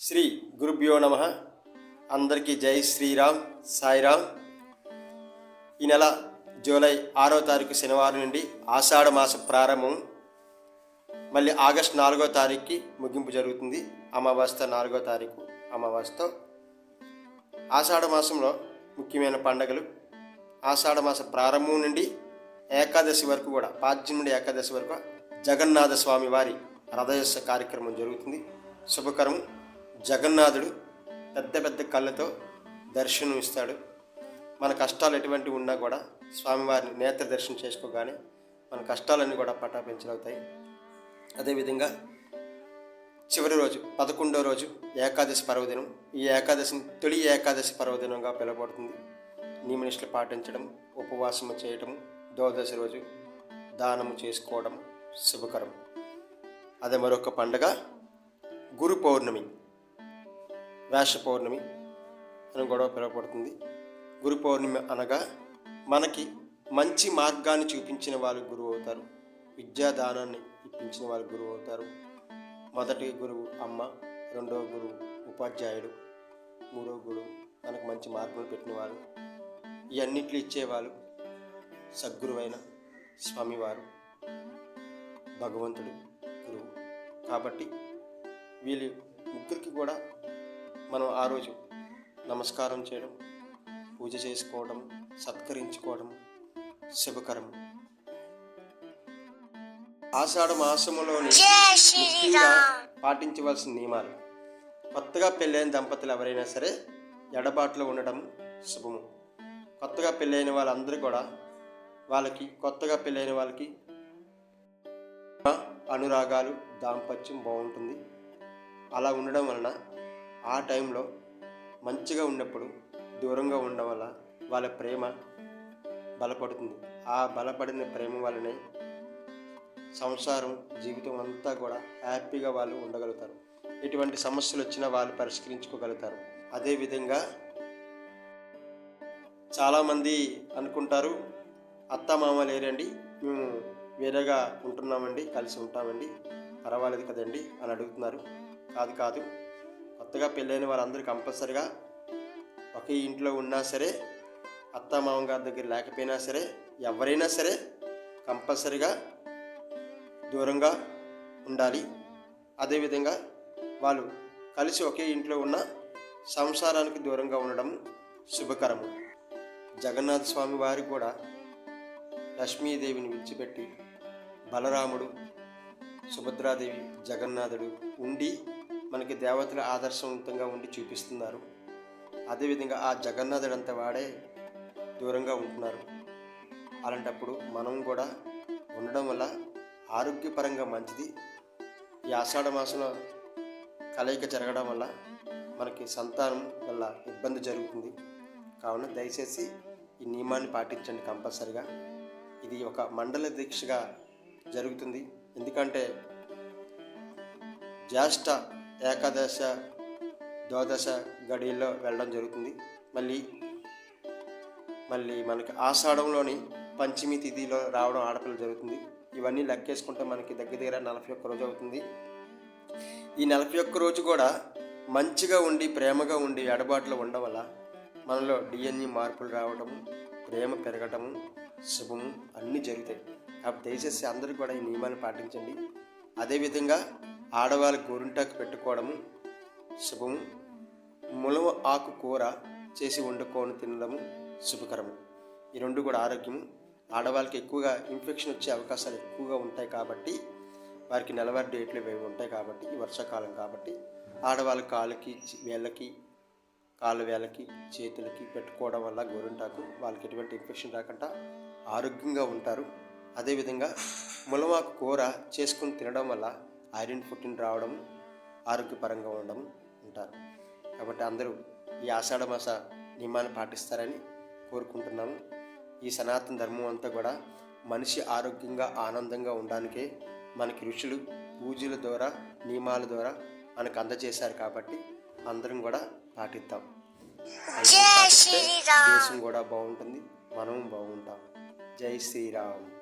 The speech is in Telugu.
శ్రీ గురుభ్యో నమ. అందరికీ జై శ్రీరామ్ సాయిరామ్. ఈ నెల జూలై ఆరో తారీఖు శనివారం నుండి ఆషాఢ మాస ప్రారంభం. మళ్ళీ ఆగస్ట్ నాలుగో తారీఖుకి ముగింపు జరుగుతుంది. అమావాస్య నాలుగో తారీఖు అమావాస్యతో ఆషాఢ మాసంలో ముఖ్యమైన పండగలు. ఆషాఢ మాస ప్రారంభం నుండి ఏకాదశి వరకు కూడా పాద్యం నుండి ఏకాదశి వరకు జగన్నాథ స్వామి వారి రథయోత్సవ కార్యక్రమం జరుగుతుంది. శుభకరం. జగన్నాథుడు పెద్ద పెద్ద కళ్ళతో దర్శనం ఇస్తాడు. మన కష్టాలు ఎటువంటి ఉన్నా కూడా స్వామివారిని నేత్ర దర్శనం చేసుకోగానే మన కష్టాలన్నీ కూడా పటాపించలవుతాయి. అదేవిధంగా చివరి రోజు పదకొండో రోజు ఏకాదశి పర్వదినం. ఈ ఏకాదశిని తొలి ఏకాదశి పర్వదినంగా పిలువబడుతుంది. నియమనిష్టలు పాటించడం ఉపవాసము చేయటం ద్వాదశి రోజు దానము చేసుకోవడం శుభకరం. అదే మరొక పండగ గురు పౌర్ణమి. వేష పౌర్ణమి అని కూడా పిలువబడుతుంది గురు పౌర్ణమి అనగా మనకి మంచి మార్గాన్ని చూపించిన వాళ్ళు గురువు అవుతారు. విద్యాదానాన్ని ఇప్పించిన వాళ్ళు గురువు అవుతారు. మొదటి గురువు అమ్మ రెండవ గురువు ఉపాధ్యాయుడు మూడవ గురువు మనకు మంచి మార్పులు పెట్టినవారు. ఇవన్నిట్లు అన్నిట్లు ఇచ్చేవాళ్ళు సద్గురువైన స్వామివారు భగవంతుడు గురువు. కాబట్టి వీళ్ళు ముగ్గురికి కూడా మనం ఆ రోజు నమస్కారం చేయడం పూజ చేసుకోవడం సత్కరించుకోవడం శుభకరం. ఆషాఢ మాసములోని ముఖ్యంగా పాటించవలసిన నియమాలు. కొత్తగా పెళ్ళైన దంపతులు ఎవరైనా సరే ఎడబాటులో ఉండడం శుభము. కొత్తగా పెళ్ళైన వాళ్ళందరూ కూడా వాళ్ళకి కొత్తగా పెళ్ళైన వాళ్ళకి అనురాగాలు దాంపత్యం బాగుంటుంది. అలా ఉండడం వలన ఆ టైంలో మంచిగా ఉన్నప్పుడు దూరంగా ఉండడం వల్ల వాళ్ళ ప్రేమ బలపడుతుంది. ఆ బలపడిన ప్రేమ వల్లనే సంసారం జీవితం అంతా కూడా హ్యాపీగా వాళ్ళు ఉండగలుగుతారు. ఎటువంటి సమస్యలు వచ్చినా వాళ్ళు పరిష్కరించుకోగలుగుతారు. అదేవిధంగా చాలామంది అనుకుంటారు అత్త మామ లేరండి మేము వేరేగా ఉంటున్నామండి కలిసి ఉంటామండి పర్వాలేదు కదండి అని అడుగుతున్నారు. కాదు కాదు కొత్తగా పెళ్ళైన వాళ్ళందరూ కంపల్సరిగా ఒకే ఇంట్లో ఉన్నా సరే అత్త మామ గారి దగ్గర లేకపోయినా సరే ఎవరైనా సరే కంపల్సరిగా దూరంగా ఉండాలి. అదేవిధంగా వాళ్ళు కలిసి ఒకే ఇంట్లో ఉన్న సంసారానికి దూరంగా ఉండడం శుభకరము జగన్నాథ స్వామి వారు కూడా లక్ష్మీదేవిని విడిచిపెట్టి బలరాముడు సుభద్రాదేవి జగన్నాథుడు ఉండి మనకి దేవతలు ఆదర్శవంతంగా ఉండి చూపిస్తున్నారు. అదేవిధంగా ఆ జగన్నాథుడు అంత వాడే దూరంగా ఉంటున్నారు. అలాంటప్పుడు మనం కూడా ఉండడం వల్ల ఆరోగ్యపరంగా మంచిది. ఈ ఆషాఢ మాసంలో కలయిక జరగడం వల్ల మనకి సంతానం వల్ల ఇబ్బంది జరుగుతుంది. కావున దయచేసి ఈ నియమాన్ని పాటించండి కంపల్సరిగా. ఇది ఒక మండల దీక్షగా జరుగుతుంది. ఎందుకంటే జ్యేష్ఠ ఏకాదశ ద్వాదశ గడియల్లో వెళ్ళడం జరుగుతుంది. మళ్ళీ మళ్ళీ మనకి ఆషాఢంలోని పంచమి తిథిలో రావడం ఆడపిల్ల జరుగుతుంది. ఇవన్నీ లెక్కేసుకుంటే మనకి దగ్గర దగ్గర నలభై ఒక్క రోజు అవుతుంది. ఈ నలభై ఒక్క రోజు కూడా మంచిగా ఉండి ప్రేమగా ఉండి ఎడబాట్లు ఉండడం వల్ల మనలో డిఎన్ఏ మార్పులు రావడము ప్రేమ పెరగటము శుభము అన్నీ జరుగుతాయి. కాబట్టి దయచేసి అందరూ కూడా ఈ నియమాలు పాటించండి. అదేవిధంగా ఆడవాళ్ళ గోరింటాకు పెట్టుకోవడము శుభము. ములవ ఆకు కూర చేసి వండుకొని తినడము శుభకరము. ఈ రెండు కూడా ఆరోగ్యము. ఆడవాళ్ళకి ఎక్కువగా ఇన్ఫెక్షన్ వచ్చే అవకాశాలు ఎక్కువగా ఉంటాయి కాబట్టి వారికి నెలవారి డేట్లు ఇవి ఉంటాయి కాబట్టి ఈ వర్షాకాలం కాబట్టి ఆడవాళ్ళ కాళ్ళకి వేళ్ళకి కాళ్ళ వేళ్ళకి చేతులకి పెట్టుకోవడం వల్ల గోరింటాకు వాళ్ళకి ఎటువంటి ఇన్ఫెక్షన్ రాకుండా ఆరోగ్యంగా ఉంటారు. అదేవిధంగా ములమాకు కూర చేసుకుని తినడం వల్ల ఐరన్ ఫుట్టిన్ రావడం ఆరోగ్యపరంగా ఉండడం ఉంటారు కాబట్టి అందరూ ఈ ఆషాఢ మాస నియమాన్ని పాటిస్తారని కోరుకుంటున్నాము. ఈ సనాతన ధర్మం అంతా కూడా మనిషి ఆరోగ్యంగా ఆనందంగా ఉండడానికే మనకి ఋషులు పూజల ద్వారా నియమాల ద్వారా మనకు అందజేశారు కాబట్టి అందరం కూడా పాటిద్దాం. దేశం కూడా బాగుంటుంది మనం బాగుంటాం. జై శ్రీరామ్.